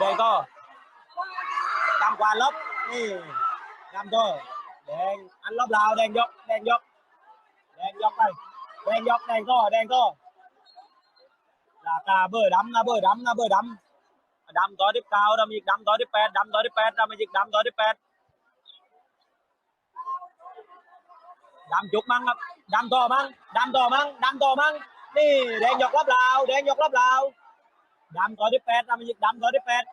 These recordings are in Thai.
แดงก็ดำกวานลบนี่ดำก็แดงอันลบลาวแดงยกแดงยกแดงยกไปแดงยกแดงก็แดงก็ลากาเบอร์ดำนะเบอร์ดำนะเบอร์ดำดำต่อที่เก้าดำอีกดำต่อที่แปดดำต่อที่แปดดำอีกดำต่อที่แปดดำจุกมั้งครับดำต่อมั้งดำต่อมั้งดำต่อมั้งนี่แดงยกรับลาวแดงยกรับลาว ดำต่อที่แปดดำมายิกดำต่อที่แปด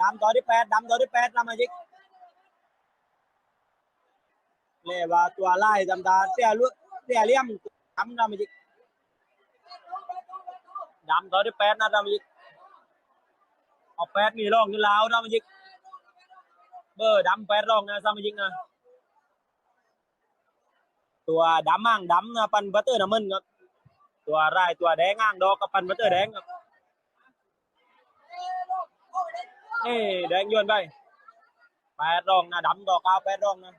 ดำต่อที่แปดดำต่อที่แปดดำมายิกเรียว่าตัวไล่ดำตาเตี้ยลุเตี้ยเลี่ยมดำดำมายิกดำต่อที่แปดนะดำมายิกเอาแปดมีร่องอยู่ล้วดำมายิกเบอร์ดำแปดร่องนะดำมายิกนะตัวดำมั่งดำนะปันบัตเตอร์น้ำมันครับ ตัวไร่ตัวแดงอ่างดอกกับปันบัตเตอร์แดงครับนี่แดงโยนไปแปดรองนะดำดอกเก้าแปดรองนะ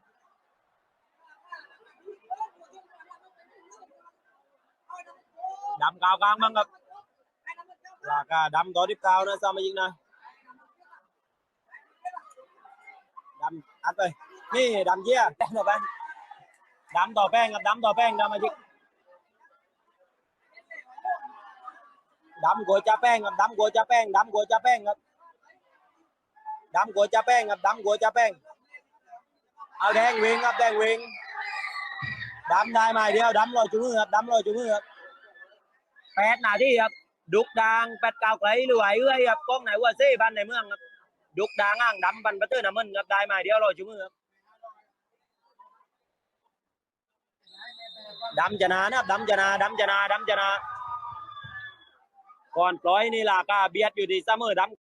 ดำก้ากลางมั้งครับราคาดำต่อที่ก้านะสามายิงนะดำอัดไปนี่ดำเยี่ยแป้งต่อไปดำต่อแป้งครับดำต่อแป้งดำมายิง ดำกัวจะแป้งครับดำกัวจะแป้งดำกัวจะแป้งครับดำกัวจะแป้งครับดำกัวจะแป้งเอาแดงวิงครับแดงวิงดำได้ไหมเดียวดำลอยจุมือครับดำลอยจุมือครับแปดนาทีครับดุกดางแปดเก้าไกลหรือไหวเอ้ยครับกล้องไหนว่าเซ่บ้านในเมืองครับดุกดางอ่างดำบันบัตเตอร์น้ำมันครับได้ไหมเดียวลอยจุมือครับดำจะนานะครับดำจะนาดำจะนาดำจะนา ก่อนปล่อยนี่ล่ะก็เบียดอยู่ที่เสมอดำ